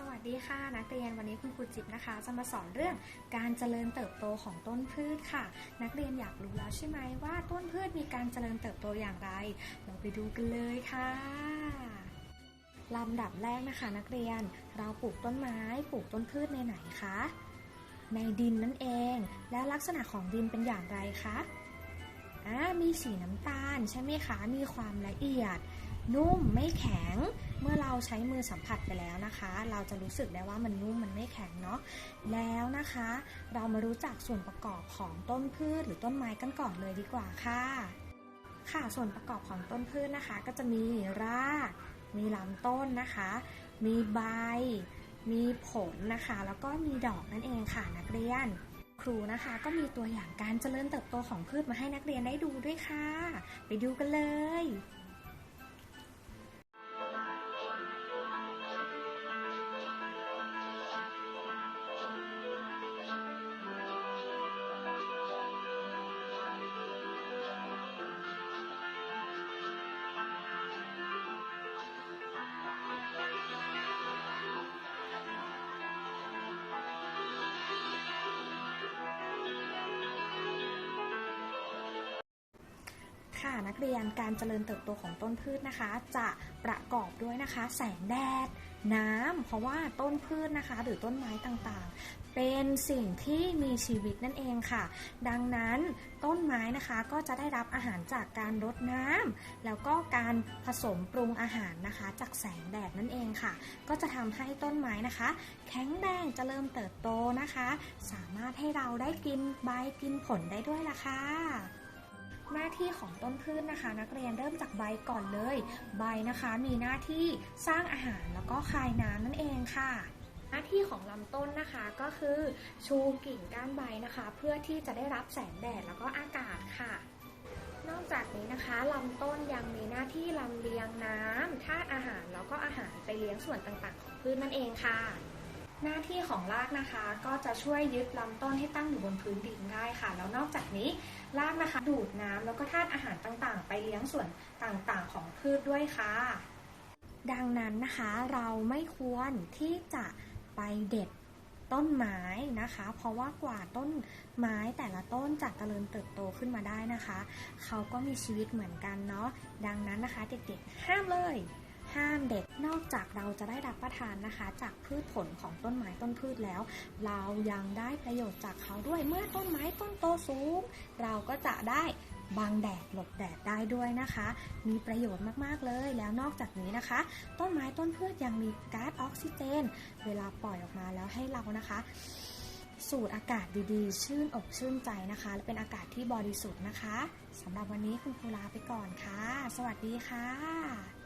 สวัสดีค่ะนักเรียนวันนี้คุณครูจิ๊บนะคะจะมาสอนเรื่องการเจริญเติบโตของต้นพืชค่ะ นักเรียนอยากรู้แล้วใช่ไหมว่าต้นพืชมีการเจริญเติบโตอย่างไร เราไปดูกันเลยค่ะลำดับแรกนะคะ นักเรียนเราปลูกต้นไม้ปลูกต้นพืชในไหนคะในดินนั่นเอง และลักษณะของดินเป็นอย่างไรคะอ่ามีสีน้ำตาลใช่ไหมคะมีความละเอียด นุ่มไม่แข็ง เมื่อเราใช้มือสัมผัสไปแล้วนะคะ เราจะรู้สึกได้ว่ามันนุ่มมันไม่แข็งเนาะแล้วนะคะ เรามารู้จักส่วนประกอบของต้นพืชหรือต้นไม้กันก่อนเลยดีกว่าค่ะค่ะส่วนประกอบของต้นพืชนะคะ ก็จะมีราก มีลำต้นนะคะ มีใบ มีผลนะคะ แล้วก็มีดอกนั่นเองค่ะนักเรียน ครูนะคะก็มีตัวอย่างการเจริญเติบโตของพืชมาให้นักเรียนได้ดูด้วยค่ะ ไปดูกันเลย ค่ะ นักเรียนการเจริญเติบโตของต้นพืชนะคะ จะประกอบด้วยนะคะ แสงแดด น้ำเพราะว่าต้นพืชนะคะ หรือต้นไม้ต่างๆ เป็นสิ่งที่มีชีวิตนั่นเองค่ะ ดังนั้นต้นไม้นะคะก็จะได้รับอาหารจากการรดน้ำแล้วก็การผสมปรุงอาหารนะคะ จากแสงแดดนั่นเองค่ะ ก็จะทำให้ต้นไม้นะคะ แข็งแรงจเจริญเติบโตนะคะ สามารถให้เราได้กินใบกินผลได้ด้วยล่ะค่ะ หน้าที่ของต้นพืชนะคะ นักเรียนเริ่มจากใบก่อนเลย ใบนะคะมีหน้าที่สร้างอาหารแล้วก็คายน้ำนั่นเองค่ะ หน้าที่ของลำต้นนะคะก็คือชูกิ่งก้านใบนะคะ เพื่อที่จะได้รับแสงแดดแล้วก็อากาศค่ะนอกจากนี้นะคะลำต้นยังมีหน้าที่ลำเลียงน้ำธาตุอาหารแล้วก็อาหารไปเลี้ยงส่วนต่างๆ ของพืชนั่นเองค่ะ หน้าที่ของรากนะคะ ก็จะช่วยยึดลำต้นให้ตั้งอยู่บนพื้นดินได้ค่ะ แล้วนอกจากนี้รากนะคะ ดูดน้ำแล้วก็ธาตุอาหารต่างๆ ไปเลี้ยงส่วนต่างๆ ของพืชด้วยค่ะ ดังนั้นนะคะเราไม่ควรที่จะไปเด็ดต้นไม้นะคะ เพราะว่ากว่าต้นไม้แต่ละต้นจะเจริญเติบโตขึ้นมาได้นะคะ เขาก็มีชีวิตเหมือนกันเนาะดังนั้นนะคะเด็กๆห้ามเลย ห้ามเด็ดนอกจากเราจะได้รับประทานนะคะ จากพืชผลของต้นไม้ต้นพืชแล้ว เรายังได้ประโยชน์จากเขาด้วยเมื่อต้นไม้ต้นโตสูง เราก็จะได้บังแดดหลบแดดได้ด้วยนะคะ มีประโยชน์มากๆเลย แล้วนอกจากนี้นะคะ ต้นไม้ต้นพืชยังมีก๊าซออกซิเจน เวลาปล่อยออกมาแล้วให้เรานะคะ สูดอากาศดีๆ ชื่นอกชื่นใจนะคะ และเป็นอากาศที่บริสุทธิ์นะคะสำหรับวันนี้คุณครูลาไปก่อนค่ะ สวัสดีค่ะ